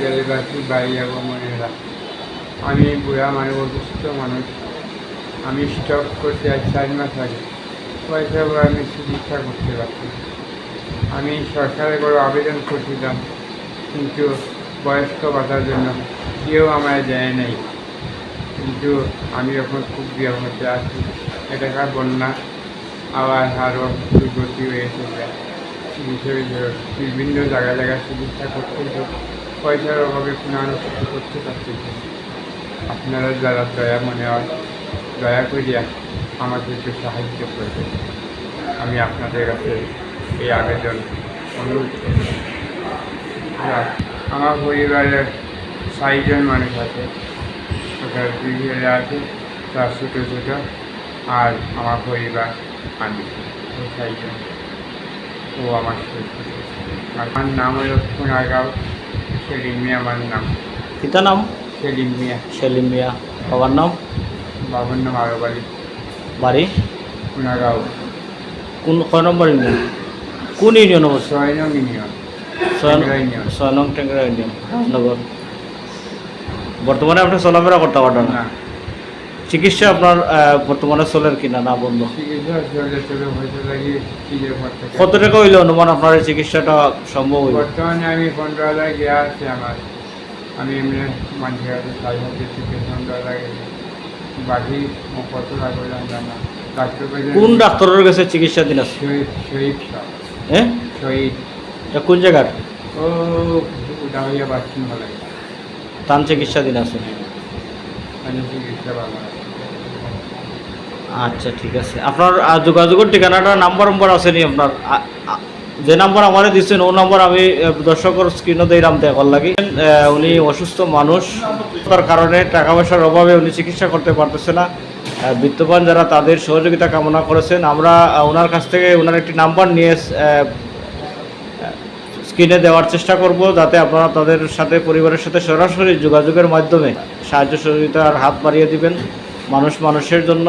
জেলেবাসী ভাই এবং বোনেরা আমি বুড়া মানুষ, অসুস্থ মানুষ। আমি স্টক করতে আজ চার মাস আগে। পয়সা আমি চিকিৎসা করতে পারছি আমি সরকারের করে আবেদন করছিলাম, কিন্তু বয়স্ক ভাতার জন্য কেউ আমায় দেয় নাই। কিন্তু আমি এখন খুব বিপদে আছি। এটাকার বন্যা, আবার আরও দুর্গতি হয়েছে চিকিৎসা বিভিন্ন জায়গায় জায়গায় চিকিৎসা করতে পয়সার অভাবে আরও কিছু করতে পারছি আপনারা যারা দয়া মনে দয়া করিয়া আমাকে একটু সাহায্য করবেন। আমি আপনাদের কাছে এই আবেদন অনুরোধ করি আমার পরিবারের চারজন মানুষ আছে ওটার দুই ছেলে আছে, তার ছোটো ছোটো, আর আমার পরিবার, আমি। এই চারজন। ও আমার আমার নাম হলো সোনারগাঁও। সেলিম মিয়া আমার নাম। পিতা নাম? সেলিম মিয়া। সেলিম মিয়া। বাবার নাম? বাবার নাম আরও বাড়ি। বাড়ি? সোনারগাঁও কোন কয় নম্বর ইউনিয়ন? কোন ইউনিয়ন অবশ্য? ছয় নং ইউনিয়ন। ছয় নং টেঙ্গরা ইউনিয়ন। নগর বর্তমানে আপনি চলাফেরা করতে পারেন না। না। চিকিৎসা আপনার বর্তমানে চলের কিনা না বন্ধ? কত টাকা হইলে অনুমান আপনার এই চিকিৎসাটা সম্ভব হইব বর্তমানে আমি পনেরো হাজার গিয়ে আছে আমার। আমি এমনি মানুষের কাছে সাড়ে পনেরো হাজার বাকি কত লাগবে জানতাম না। ডাক্তার কোন ডাক্তারের কাছে চিকিৎসা দিন আছে? শহীদ হ্যাঁ শহীদ। কোন জায়গার? ও ভালো তান চিকিৎসা দিন আছে। চিকিৎসা ভালো। আচ্ছা ঠিক আছে। আপনার যোগাযোগের ঠিকানাটা নাম্বার নম্বর আছে নি আপনার? যে নাম্বার আমারে দিচ্ছেন ও নাম্বার আমি দর্শকের স্ক্রিনও দিলাম দেখার লাগে উনি অসুস্থ মানুষ। তার কারণে টাকা পয়সার অভাবে উনি চিকিৎসা করতে পারতেছে না। বিত্তবান যারা, তাদের সহযোগিতা কামনা করেছেন। আমরা ওনার কাছ থেকে ওনার একটি নাম্বার নিয়ে স্ক্রিনে দেওয়ার চেষ্টা করব, যাতে আপনারা তাদের সাথে, পরিবারের সাথে সরাসরি যোগাযোগের মাধ্যমে সাহায্য সহযোগিতার হাত বাড়িয়ে দিবেন মানুষ মানুষের জন্য।